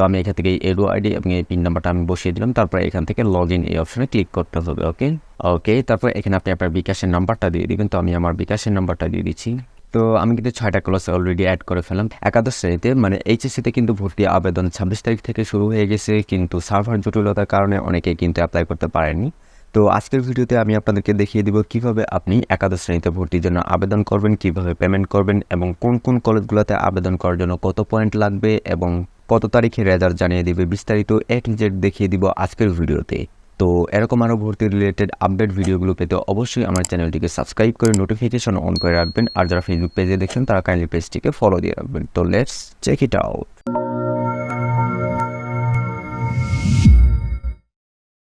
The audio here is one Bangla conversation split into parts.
তো আমি এখান থেকে এরো আইডি এবং এই পিন নাম্বারটা আমি বসিয়ে দিলাম। তারপর এখান থেকে লগ ইন এই অপশনে ক্লিক করতে হবে ওকে ওকে তারপর এখানে আপনি আপনার বিকাশের নাম্বারটা দিয়ে দিবেন। তো আমি আমার বিকাশের নাম্বারটা দিয়ে দিচ্ছি। তো আমি কিন্তু ছয়টা ক্লাস অলরেডি অ্যাড করে ফেলাম একাদশ শ্রেণীতে মানে এইচএসসিতে কিন্তু ভর্তি আবেদন ছাব্বিশ তারিখ থেকে শুরু হয়ে গেছে, কিন্তু সার্ভার জটিলতার কারণে অনেকে কিন্তু অ্যাপ্লাই করতে পারেনি তো আজকের ভিডিওতে আমি আপনাদেরকে দেখিয়ে দিব কীভাবে আপনি একাদশ শ্রেণীতে ভর্তির জন্য আবেদন করবেন, কীভাবে পেমেন্ট করবেন এবং কোন কোন কলেজগুলোতে আবেদন করার জন্য কত পয়েন্ট লাগবে এবং কত তারিখে রেজাল্ট জানিয়ে দিবে বিস্তারিত এক নিজের দেখিয়ে দিব আজকের ভিডিওতে। তো এরকম আরও ভর্তি রিলেটেড আপডেট ভিডিওগুলো পেতে অবশ্যই আমার চ্যানেলটিকে সাবস্ক্রাইব করে নোটিফিকেশন অন করে রাখবেন। আর যারা ফেসবুক পেজে দেখছেন, তারা কাইন্ডলি পেজটিকে ফলো দিয়ে রাখবেন। তো লেটস চেক ইট আউট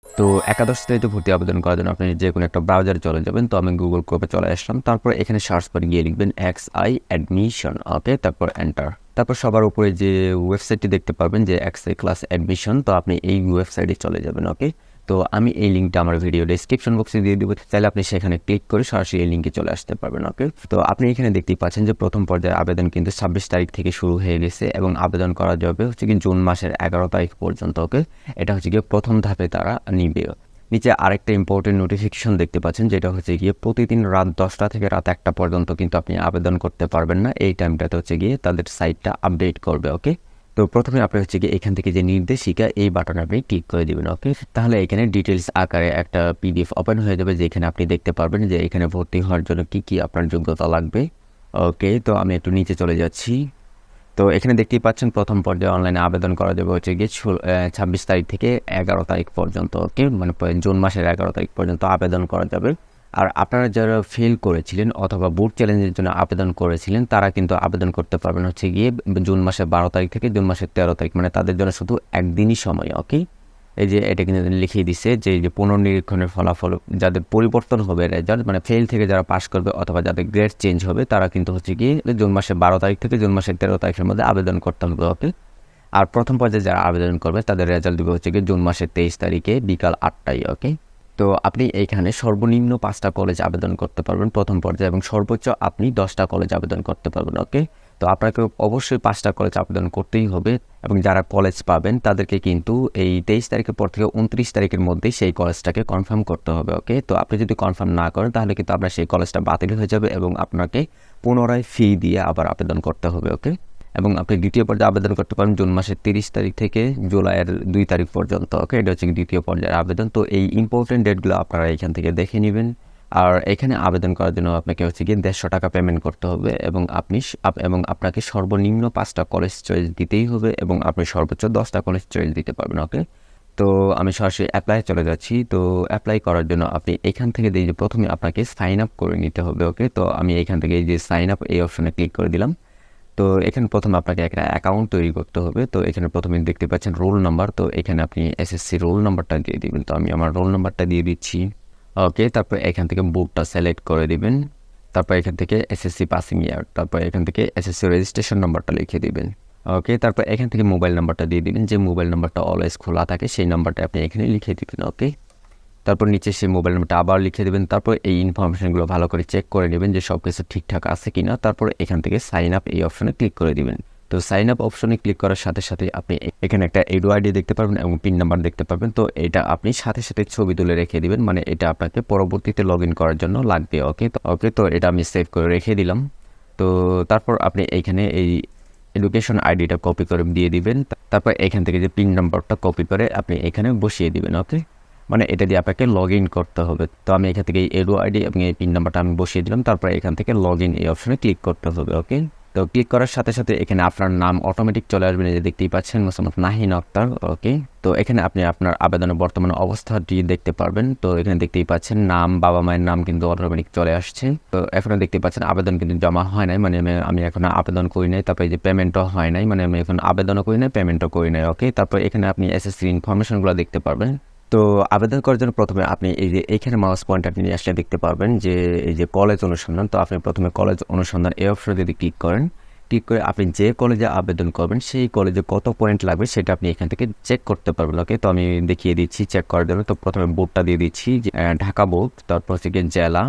তো একাদশ শ্রেণীতে ভর্তি আবেদন করার জন্য আপনি যে কোনো একটা ব্রাউজারে চলে যাবেন। তো আমি গুগল ক্রোপে চলে আসলাম। তারপর এখানে সার্চ করে গিয়ে লিখবেন এক্স আই অ্যাডমিশন ওকে তারপর এন্টার তারপর সবার উপরে যে ওয়েবসাইটটি দেখতে পারবেন যে এক্স ক্লাস অ্যাডমিশন তো আপনি এই ওয়েবসাইটে চলে যাবেন ওকে তো আমি এই লিঙ্কটা আমার ভিডিও ডিসক্রিপশন বক্সে দিয়ে দেবো। তাহলে আপনি সেখানে ক্লিক করে সরাসরি এই লিঙ্কে চলে আসতে পারবেন ওকে তো আপনি এখানে দেখতেই পাচ্ছেন যে প্রথম পর্যায়ে আবেদন কিন্তু ছাব্বিশ তারিখ থেকে শুরু হয়ে গেছে এবং আবেদন করা যাবে হচ্ছে কি জুন মাসের এগারো তারিখ পর্যন্ত ওকে এটা হচ্ছে গিয়ে প্রথম ধাপে তারা নিবে। নিচে আরেকটা ইম্পর্টেন্ট নোটিফিকেশন দেখতে পাচ্ছেন, যেটা হচ্ছে গিয়ে প্রতিদিন রাত দশটা থেকে রাত একটা পর্যন্ত কিন্তু আপনি আবেদন করতে পারবেন না। এই টাইমটাতে হচ্ছে গিয়ে তাদের সাইটটা আপডেট করবে ওকে তো প্রথমে আপনি হচ্ছে গিয়ে এখান থেকে যে নির্দেশিকা, এই বাটনে আপনি ক্লিক করে দিবেন ওকে তাহলে এখানে ডিটেলস আকারে একটা পিডিএফ ওপেন হয়ে যাবে, যেখানে আপনি দেখতে পারবেন যে এখানে ভর্তি হওয়ার জন্য কি কি আপনার যোগ্যতা লাগবে ওকে তো আমি একটু নিচে চলে যাচ্ছি। তো এখানে দেখতেই পাচ্ছেন প্রথম পর্যায়ে অনলাইনে আবেদন করা যাবে হচ্ছে গিয়ে ছাব্বিশ তারিখ থেকে এগারো তারিখ পর্যন্ত, ওকে? মানে জুন মাসের এগারো তারিখ পর্যন্ত আবেদন করা যাবে। আর আপনারা যারা ফেল করেছিলেন অথবা বুট চ্যালেঞ্জের জন্য আবেদন করেছিলেন, তারা কিন্তু আবেদন করতে পারবেন হচ্ছে গিয়ে জুন মাসের বারো তারিখ থেকে জুন মাসের তেরো তারিখ মানে তাদের জন্য শুধু একদিনই সময়, ওকে? এই যে এটা কিন্তু লিখিয়ে দিচ্ছে যে এই যে পুনর্নিরীক্ষণের ফলাফল যাদের পরিবর্তন হবে রেজাল্ট মানে ফেল থেকে যারা পাস করবে অথবা যাদের গ্রেড চেঞ্জ হবে, তারা কিন্তু হচ্ছে কি জুন মাসের বারো তারিখ থেকে জুন মাসের তেরো তারিখের মধ্যে আবেদন করতে হবে ওকে। আর প্রথম পর্যায়ে যারা আবেদন করবে, তাদের রেজাল্ট দেবে হচ্ছে কি জুন মাসের তেইশ তারিখে বিকাল আটটায়, ওকে। তো আপনি এইখানে সর্বনিম্ন পাঁচটা কলেজ আবেদন করতে পারবেন প্রথম পর্যায়ে এবং সর্বোচ্চ আপনি দশটা কলেজ আবেদন করতে পারবেন, ওকে। তো আপনাকে অবশ্যই পাঁচটা কলেজ আবেদন করতেই হবে এবং যারা কলেজ পাবেন তাদেরকে কিন্তু এই তেইশ তারিখের পর থেকে উনত্রিশ তারিখের মধ্যেই সেই কলেজটাকে কনফার্ম করতে হবে ওকে তো আপনি যদি কনফার্ম না করেন তাহলে কিন্তু আপনার সেই কলেজটা বাতিল হয়ে যাবে এবং আপনাকে পুনরায় ফি দিয়ে আবার আবেদন করতে হবে ওকে এবং আপনি দ্বিতীয় পর্যায়ে আবেদন করতে পারেন জুন মাসের তিরিশ তারিখ থেকে জুলাইয়ের দুই তারিখ পর্যন্ত ওকে এটা হচ্ছে দ্বিতীয় পর্যায়ের আবেদন। তো এই ইম্পর্টেন্ট ডেটগুলো আপনারা এখান থেকে দেখে নেবেন। আর এখানে আবেদন করার জন্য আপনাকে হচ্ছে গিয়ে দেড়শো টাকা পেমেন্ট করতে হবে এবং আপনি এবং আপনাকে সর্বনিম্ন পাঁচটা কলেজ চয়েস দিতেই হবে এবং আপনি সর্বোচ্চ দশটা কলেজ চয়েস দিতে পারবেন ওকে তো আমি সরাসরি অ্যাপ্লাই চলে যাচ্ছি। তো অ্যাপ্লাই করার জন্য আপনি এখান থেকে দিয়ে প্রথমে আপনাকে সাইন আপ করে নিতে হবে ওকে তো আমি এখান থেকে যে সাইন আপ এই অপশনে ক্লিক করে দিলাম। তো এখানে প্রথমে আপনাকে একটা অ্যাকাউন্ট তৈরি করতে হবে। তো এখানে প্রথমে দেখতে পাচ্ছেন রোল নাম্বার তো এখানে আপনি এসএসসি রোল নাম্বারটা দিয়ে দিবেন। তো আমি আমার রোল নাম্বারটা দিয়ে দিচ্ছি। ওকে তারপর এখান থেকে বুকটা সিলেক্ট করে দিবেন। তারপর এখান থেকে এসএসসি পাসিং ইয়ার তারপর এখান থেকে এসএসসি রেজিস্ট্রেশন নাম্বারটা লিখে দিবেন। ওকে তারপর এখান থেকে মোবাইল নাম্বারটা দিয়ে দিবেন। যে মোবাইল নাম্বারটা অলওয়েজ খোলা থাকে, সেই নাম্বারটা আপনি এখানে লিখে দিবেন ওকে তারপর নিচে সেই মোবাইল নাম্বারটা আবার লিখে দেবেন। তারপর এই ইনফরমেশনগুলো ভালো করে চেক করে নেবেন যে সব কিছু ঠিকঠাক আছে কি না তারপর এখান থেকে সাইন আপ এই অপশনে ক্লিক করে দিবেন। তো সাইন আপ অপশনে ক্লিক করার সাথে সাথে আপনি এখানে একটা এডো আইডি দেখতে পারবেন এবং পিন নাম্বার দেখতে পাবেন তো এটা আপনি সাথে সাথে ছবি তুলে রেখে দিবেন। মানে এটা আপনাকে পরবর্তীতে লগ করার জন্য লাগবে ওকে তো ওকে তো এটা আমি সেভ করে রেখে দিলাম। তো তারপর আপনি এইখানে এই এডুকেশন আইডিটা কপি করে দিয়ে দিবেন। তারপর এখান থেকে যে পিন নাম্বারটা কপি করে আপনি এখানে বসিয়ে দিবেন ওকে মানে এটা দিয়ে আপনাকে লগ ইন করতে হবে। তো আমি এখান থেকে এই এডো আইডি এবং এই পিন নাম্বারটা আমি বসিয়ে দিলাম। তারপর এখান থেকে লগ ইন এই অপশনে ক্লিক করতে হবে ওকে তো ক্লিক করার সাথে সাথে এখানে আপনার নাম অটোমেটিক চলে আসবে যে দেখতেই পাচ্ছেন, মোসাম্মদ নাহিন আক্তার ওকে তো এখানে আপনি আপনার আবেদনের বর্তমান অবস্থাটি দেখতে পারবেন। তো এখানে দেখতেই পাচ্ছেন, নাম, বাবা মায়ের নাম কিন্তু অটোমেটিক চলে আসছে। তো এখনও দেখতে পাচ্ছেন, আবেদন কিন্তু জমা হয় নাই মানে আমি এখন আবেদন করি নাই, তারপরে যে পেমেন্টও হয় নাই মানে আমি এখন আবেদনও করি নাই পেমেন্টও করি নাই ওকে তারপর এখানে আপনি এসএসসি ইনফরমেশনগুলো দেখতে পারবেন। তো আবেদন করার জন্য প্রথমে আপনি এই যে এখানে মাউস পয়েন্টার নিয়ে আসলে দেখতে পারবেন যে এই যে কলেজ অনুসন্ধান, তো আপনি প্রথমে কলেজ অনুসন্ধান এই অপশনে যদি ক্লিক করেন ক্লিক করে আপনি যে কলেজে আবেদন করবেন, সেই কলেজে কত পয়েন্ট লাগবে সেটা আপনি এখান থেকে চেক করতে পারবেন ওকে তো আমি দেখিয়ে দিচ্ছি চেক করার জন্য। তো প্রথমে বোর্ডটা দিয়ে দিচ্ছি ঢাকা বোর্ড তারপর হচ্ছে গিয়ে জেলা।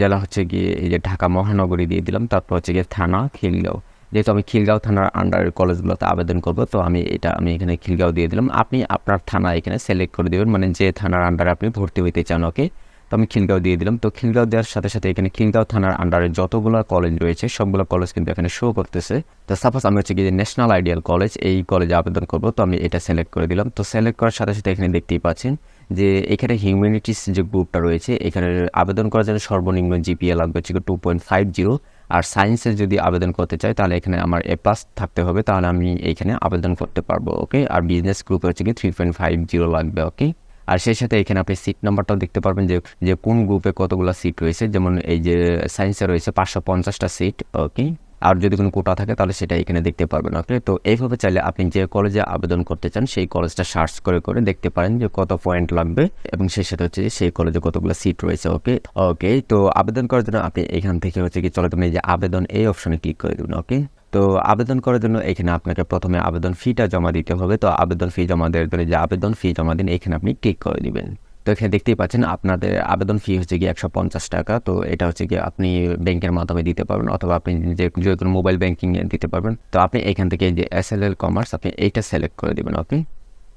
জেলা হচ্ছে গিয়ে এই যে ঢাকা মহানগরী দিয়ে দিলাম, তারপর হচ্ছে গিয়ে থানা, খিলগাঁও। যেহেতু আমি খিলগাঁও থানার আন্ডারের কলেজগুলোতে আবেদন করব, তো আমি এটা, আমি এখানে খিলগাঁও দিয়ে দিলাম। আপনি আপনার থানা এখানে সিলেক্ট করে দেবেন মানে যে থানার আন্ডারে আপনি ভর্তি হইতে চান ওকে তো আমি খিলগাঁও দিয়ে দিলাম। তো খিলগাঁও দেওয়ার সাথে সাথে এখানে খিলগাঁও থানার আন্ডারে যতগুলো কলেজ রয়েছে, সবগুলো কলেজ কিন্তু এখানে শো করতেছে। তো সাপোজ আমি হচ্ছে কি যে ন্যাশনাল আইডিয়াল কলেজ এই কলেজে আবেদন করব, তো আমি এটা সিলেক্ট করে দিলাম। তো সিলেক্ট করার সাথে সাথে এখানে দেখতেই পাচ্ছেন যে এখানে হিউম্যানিটিস যে গ্রুপটা রয়েছে, এখানে আবেদন করার জন্য সর্বনিম্ন জিপিএ লাগবে হচ্ছে টু পয়েন্ট ফাইভ জিরো আর সায়েন্সের যদি আবেদন করতে চাই, তাহলে এখানে আমার এ প্লাস থাকতে হবে, তাহলে আমি এইখানে আবেদন করতে পারব ওকে আর বিজনেস গ্রুপ হচ্ছে কি থ্রি পয়েন্ট ফাইভ জিরো লাগবে ওকে আর সেই সাথে এখানে আপনি সিট নাম্বারটাও দেখতে পারবেন যে যে কোন গ্রুপে কতগুলো সিট রয়েছে। যেমন এই যে সায়েন্সে রয়েছে পাঁচশো পঞ্চাশটা সিট ওকে আর যদি কোনো কোটা থাকে, তাহলে সেটা এখানে দেখতে পারবেন ওকে তো এইভাবে চাইলে আপনি যে কলেজে আবেদন করতে চান, সেই কলেজটা সার্চ করে করে দেখতে পারেন যে কত পয়েন্ট লাগবে এবং সেই সাথে হচ্ছে সেই কলেজে কতগুলো সিট রয়েছে ওকে ওকে তো আবেদন করার জন্য আপনি এখান থেকে হচ্ছে কি চলে তুমি যে আবেদন এই অপশনে ক্লিক করে দেবেন ওকে তো আবেদন করার জন্য এখানে আপনাকে প্রথমে আবেদন ফিটা জমা দিতে হবে, তো আবেদন ফি জমা দেওয়ার জন্য যে আবেদন ফি জমা দিন, এখানে আপনি ক্লিক করে দিবেন। তো এখানে দেখতেই পাচ্ছেন আপনাদের আবেদন ফি হচ্ছে গিয়ে একশো পঞ্চাশ টাকা। তো এটা হচ্ছে গিয়ে আপনি ব্যাংকের মাধ্যমে দিতে পারবেন অথবা আপনি যে যে কোনো মোবাইল ব্যাংকিং দিতে পারবেন। তো আপনি এখান থেকে যে এস এল এল কমার্স আপনি এইটা সিলেক্ট করে দেবেন আপনি।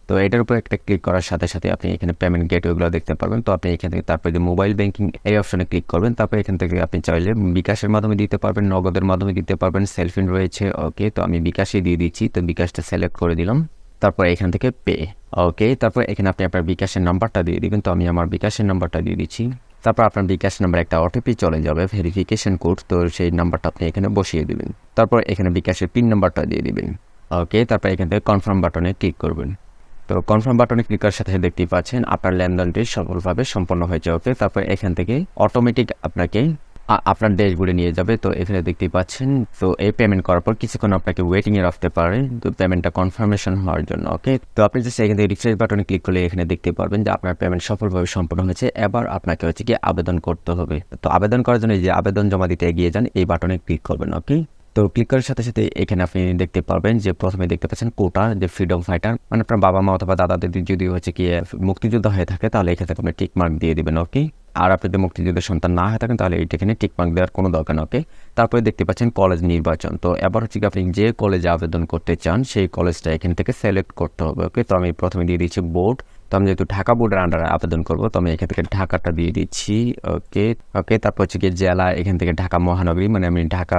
তো এটার উপর একটা ক্লিক করার সাথে সাথে আপনি এখানে পেমেন্ট গেটওয়েগুলো দেখতে পারবেন। তো আপনি এখান থেকে তারপরে যে মোবাইল ব্যাঙ্কিং এই অপশনে ক্লিক করবেন। তারপরে এখান থেকে আপনি চাইলে বিকাশের মাধ্যমে দিতে পারবেন, নগদের মাধ্যমে দিতে পারবেন সেলফিন রয়েছে ওকে তো আমি বিকাশে দিয়ে দিচ্ছি। তো বিকাশটা সিলেক্ট করে দিলাম। তারপর এখান থেকে পে ওকে তারপর এখানে আপনি আপনার বিকাশের নাম্বারটা দিয়ে দিবেন। তো আমি আমার বিকাশের নাম্বারটা দিয়ে দিচ্ছি। তারপর আপনার বিকাশ নাম্বার একটা ওটিপি চলে যাবে ভেরিফিকেশন কোড তো সেই নাম্বারটা আপনি এখানে বসিয়ে দিবেন। তারপর এখানে বিকাশের পিন নাম্বারটা দিয়ে দিবেন। ওকে তারপর এখান থেকে কনফার্ম বাটনে ক্লিক করবেন। তো কনফার্ম বাটনে ক্লিক করার সাথে দেখতেই পাচ্ছেন, আপনার লেনদেনটি সফলভাবে সম্পন্ন হয়েছে। ওকে তারপর এখান থেকে অটোমেটিক আপনাকে আপনার ড্যাশবোর্ডে নিয়ে যাবে। তো এখানে দেখতেই পাচ্ছেন, তো এই পেমেন্ট করার পর কিছুক্ষণ আপনাকে ওয়েটিংয়ে রাখতে পারে তো পেমেন্টটা কনফার্মেশন হওয়ার জন্য ওকে তো আপনি জাস্ট এখান থেকে রিফ্রেশ বাটনে ক্লিক করলে এখানে দেখতে পারবেন যে আপনার পেমেন্ট সফলভাবে সম্পন্ন হয়েছে। এবার আপনাকে হচ্ছে কি আবেদন করতে হবে। তো আবেদন করার জন্য যে আবেদন জমা দিতে এগিয়ে যান, এই বাটনে ক্লিক করবেন ওকে তো ক্লিক করার সাথে সাথে এখানে আপনি দেখতে পারবেন যে প্রথমে দেখতে পাচ্ছেন কোটা, যে ফ্রিডম ফাইটার মানে আপনার বাবা মা অথবা দাদা দিদি যদি হচ্ছে কি মুক্তিযোদ্ধা হয়ে থাকে, তাহলে এখানে আপনি টিক মার্ক দিয়ে দিবেন ওকে আর আপনি যদি মুক্তিযুদ্ধের সন্তান না হয়ে থাকেন, তাহলে এখানে টিক মার্ক দেওয়ার কোনো দরকার না ওকে তারপরে দেখতে পাচ্ছেন কলেজ নির্বাচন। তো এবার হচ্ছে কি আপনি যে কলেজে আবেদন করতে চান, সেই কলেজটা এখান থেকে সিলেক্ট করতে হবে ওকে তো আমি প্রথমে দিয়ে দিচ্ছি বোর্ড তো আমি যেহেতু ঢাকা বোর্ডের আন্ডারে আবেদন করব, তো আমি এখান থেকে ঢাকাটা দিয়ে দিচ্ছি ওকে ওকে তারপর হচ্ছে গিয়ে জেলা এখান থেকে ঢাকা মহানগরী মানে আমি ঢাকা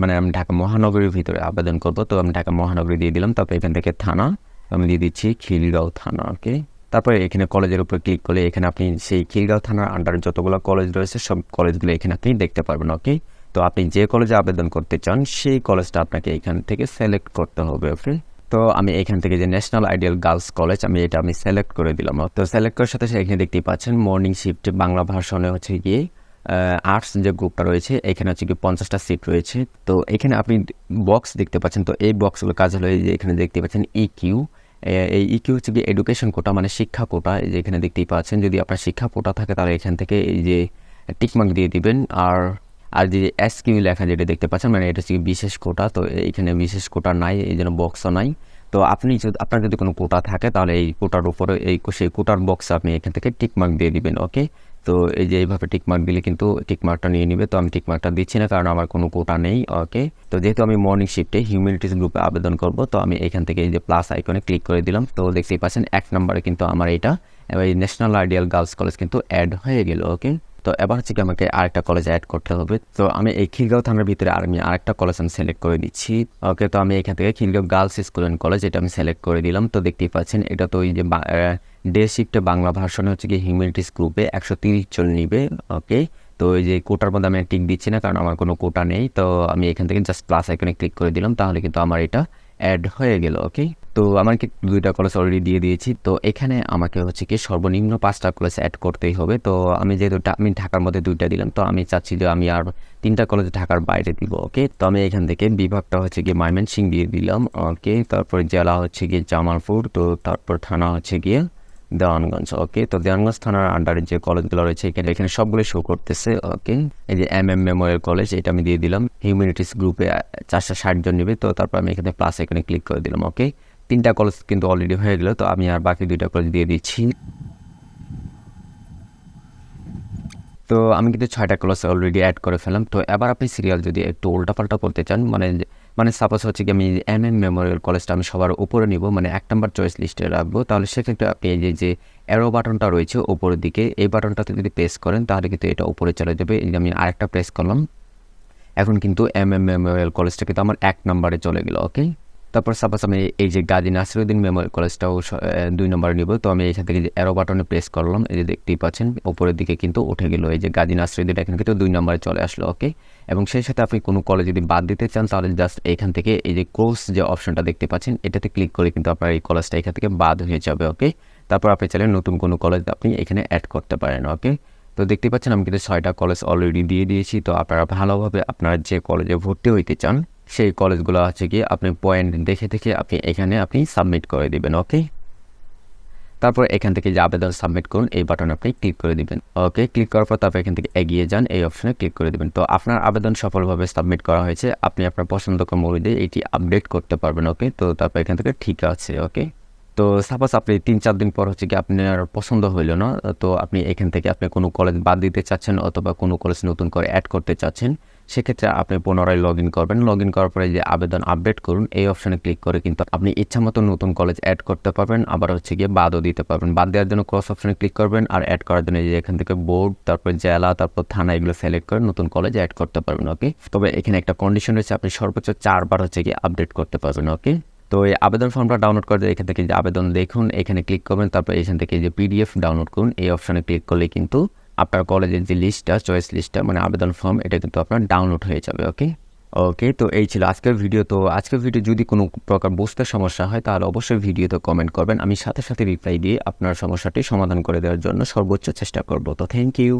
মানে আমি ঢাকা মহানগরীর ভিতরে আবেদন করব। তো আমি ঢাকা মহানগরী দিয়ে দিলাম, তারপর এখান থেকে থানা, আমি দিয়ে দিচ্ছি খিলগাঁও থানা ওকে তারপরে এখানে কলেজের উপর ক্লিক করলে এখানে আপনি সেই খিলগাঁও থানার আন্ডারে যতগুলো কলেজ রয়েছে, সব কলেজগুলো এখানে আপনি দেখতে পারবেন ওকে তো আপনি যে কলেজে আবেদন করতে চান, সেই কলেজটা আপনাকে এখান থেকে সিলেক্ট করতে হবে ওকে তো আমি এখান থেকে যে ন্যাশনাল আইডিয়াল গার্লস কলেজ আমি এটা আমি সিলেক্ট করে দিলাম। তো সিলেক্ট করার সাথে সাথে এখানে দেখতেই পাচ্ছেন মর্নিং শিফট বাংলা ভার্সনে হচ্ছে গিয়ে আর্টস যে গ্রুপটা রয়েছে, এখানে হচ্ছে গিয়ে পঞ্চাশটা সিট রয়েছে। তো এখানে আপনি বক্স দেখতে পাচ্ছেন, তো এই বক্সগুলো কাজ হলো এই যে এখানে দেখতে পাচ্ছেন ই কিউ এই ইকিউ হচ্ছে কি এডুকেশন কোটা মানে শিক্ষা কোটা যেখানে দেখতেই পাচ্ছেন, যদি আপনার শিক্ষা কোটা থাকে তাহলে এখান থেকে এই যে টিকমার্ক দিয়ে দিবেন, আর আর যে এস কিউ লেখা যেটা দেখতে পাচ্ছেন মানে এটা হচ্ছে বিশেষ কোটা তো এখানে বিশেষ কোটা নাই, এই জন্য বক্সও নাই। তো আপনি যদি, আপনার যদি কোনো কোটা থাকে তাহলে এই কোটার উপরে, এই সেই কোটার বক্সে আপনি এখান থেকে টিকমার্ক দিয়ে দিবেন ওকে তো এই যে এইভাবে টিকমার্ক দিলে কিন্তু টিকমার্কটা নিয়ে নিবে। তো আমি টিকমার্কটা দিচ্ছি না কারণ আমার কোনো কোটা নেই। ওকে তো যেহেতু আমি মর্নিং শিফটে হিউম্যানিটিস গ্রুপে আবেদন করব, তো আমি এখান থেকে এই যে প্লাস আইকনে ক্লিক করে দিলাম। তো দেখতেই পাচ্ছেন, এক নম্বরে কিন্তু আমার এটা এই ন্যাশনাল আইডিয়াল গার্লস কলেজ কিন্তু অ্যাড হয়ে গেল। ওকে তো এবার হচ্ছে কি আমাকে আরেকটা কলেজ অ্যাড করতে হবে। তো আমি এই খিলগাঁও থানার ভিতরে আর আমি আরেকটা কলেজ আমি সিলেক্ট করে দিচ্ছি। ওকে তো আমি এখান থেকে Khilgaon girls school and college এটা আমি সিলেক্ট করে দিলাম। তো দেখতেই পাচ্ছেন, এটা তো ওই যে ডে শিফটে বাংলা ভার্সনে হচ্ছে কি হিউম্যানিটিস গ্রুপে একশো তিরিশ জন নিবে। ওকে তো এই যে কোটার মধ্যে আমি টিক দিচ্ছি না কারণ আমার কোনো কোটা নেই। তো আমি এখান থেকে জাস্ট প্লাস আইকনে ক্লিক করে দিলাম, তাহলে কিন্তু আমার এটা অ্যাড হয়ে গেল। ওকে তো আমাকে দুইটা কলেজ অলরেডি দিয়ে দিয়েছি। তো এখানে আমাকে হচ্ছে কি সর্বনিম্ন পাঁচটা কলেজ অ্যাড করতেই হবে। তো আমি যেহেতু আমি ঢাকার মধ্যে দুইটা দিলাম, তো আমি চাচ্ছি যে আমি আর তিনটা কলেজ ঢাকার বাইরে দিব ওকে তো আমি এখান থেকে বিভাগটা হচ্ছে গিয়ে ময়মনসিং দিয়ে দিলাম ওকে তারপর জেলা হচ্ছে গিয়ে জামালপুর, তো তারপর থানা হচ্ছে গিয়ে দেওয়ানগঞ্জ ওকে তো দেওয়ানগঞ্জ থানার আন্ডারে যে কলেজগুলো রয়েছে, এখানে এখানে সবগুলো শো করতেছে ওকে এই যে এম এম মেমোরিয়াল কলেজ এটা আমি দিয়ে দিলাম। হিউম্যানিটিস গ্রুপে চারশো ষাট জন নেবে, তো তারপর আমি এখানে প্লাস এখানে ক্লিক করে দিলাম ওকে তিনটা কলেজ কিন্তু অলরেডি হয়ে গেল, তো আমি আর বাকি দুইটা কলেজ দিয়ে দিচ্ছি। তো আমি কিন্তু ছয়টা কলেজ অলরেডি অ্যাড করে ফেলাম তো এবার আপনি সিরিয়াল যদি একটু উল্টাপাল্টা করতে চান মানে মানে সাপোজ হচ্ছে কি আমি এম এম মেমোরিয়াল কলেজটা আমি সবার উপরে নিব মানে এক নম্বর চয়েস লিস্টে রাখব, তাহলে সেক্ষেত্রে আপনি এই যে অ্যারো বাটনটা রয়েছে উপরের দিকে, এই বাটনটাতে যদি প্রেস করেন, তাহলে কিন্তু এটা উপরে চলে যাবে। আমি আরেকটা প্রেস করলাম, এখন কিন্তু এম এম মেমোরিয়াল কলেজটা কিন্তু আমার এক নম্বরে চলে গেল ওকে তারপর সাপোজ আমি এই যে গাজী নাসিরুদ্দিন মেমোরিয়াল কলেজটাও দুই নম্বরে নিব, তো আমি এখান থেকে অ্যারো বাটনে প্রেস করলাম, এই যে দেখতেই পাচ্ছেন, ওপরের দিকে কিন্তু উঠে গেল এই যে গাজী নাসিরুদ্দিন, এখানে কিন্তু দুই নম্বরে চলে আসলো ওকে এবং সেই সাথে আপনি কোনো কলেজ যদি বাদ দিতে চান, তাহলে জাস্ট এখান থেকে এই যে কোর্স যে অপশনটা দেখতে পাচ্ছেন, এটাতে ক্লিক করে কিন্তু আপনার এই কলেজটা এখান থেকে বাদ হয়ে যাবে ওকে তারপর আপনি চাইলে নতুন কোনো কলেজ আপনি এখানে অ্যাড করতে পারেন ওকে তো দেখতে পাচ্ছেন, আমি কিন্তু ছয়টা কলেজ অলরেডি দিয়ে দিয়েছি, তো আপনারা ভালোভাবে আপনার যে কলেজে ভর্তি হইতে চান সেই কলেজগুলো আছে কি আপনি পয়েন্ট দেখে দেখে আপনি এখানে আপনি সাবমিট করে দিবেন ওকে তারপর এখান থেকে যে আবেদন সাবমিট করুন, এই বাটন আপনি ক্লিক করে দিবেন ওকে ক্লিক করার পর তারপর এখান থেকে এগিয়ে যান, এই অপশনে ক্লিক করে দিবেন। তো আপনার আবেদন সফলভাবে সাবমিট করা হয়েছে, আপনি আপনার পছন্দ ক্রম অনুযায়ী এটি আপডেট করতে পারবেন ওকে তো তারপর এখান থেকে ঠিক আছে ওকে তো সাপোজ আপনি তিন চার দিন পর হচ্ছে কি আপনার পছন্দ হইল না, তো আপনি এখান থেকে আপনি কোনো কলেজ বাদ দিতে চাচ্ছেন অথবা কোনো কলেজ নতুন করে অ্যাড করতে চাচ্ছেন সেক্ষেত্রে আপনি পুনরায় লগ ইন করবেন। লগ ইন করার পরে যে আবেদন আপডেট করুন, এই অপশনে ক্লিক করে কিন্তু আপনি ইচ্ছা মতো নতুন কলেজ অ্যাড করতে পারবেন। আবার হচ্ছে গিয়ে বাদও দিতে পারবেন। বাদ দেওয়ার জন্য ক্রস অপশনে ক্লিক করবেন আর অ্যাড করার জন্য যে এখান থেকে বোর্ড তারপর জেলা, তারপর থানা এগুলো সিলেক্ট করে নতুন কলেজ অ্যাড করতে পারবেন ওকে তবে এখানে একটা কন্ডিশন রয়েছে, আপনি সর্বোচ্চ চারবার হচ্ছে গিয়ে আপডেট করতে পারবেন ওকে তো এই আবেদন ফর্মটা ডাউনলোড করে এখান থেকে যে আবেদন দেখুন, এখানে ক্লিক করবেন, তারপর এখান থেকে যে পিডিএফ ডাউনলোড করুন, এই অপশানে ক্লিক করলে কিন্তু আপনার কলেজের যে লিস্টটা চয়েস লিস্টটা মানে আবেদন ফর্ম এটা কিন্তু আপনার ডাউনলোড হয়ে যাবে ওকে ওকে তো এই ছিল আজকের ভিডিও তো আজকের ভিডিও যদি কোনো প্রকার বুঝতে সমস্যা হয়, তাহলে অবশ্যই ভিডিওতে কমেন্ট করবেন। আমি সাথে সাথে রিপ্লাই দিয়ে আপনার সমস্যাটি সমাধান করে দেওয়ার জন্য সর্বোচ্চ চেষ্টা করব। তো থ্যাংক ইউ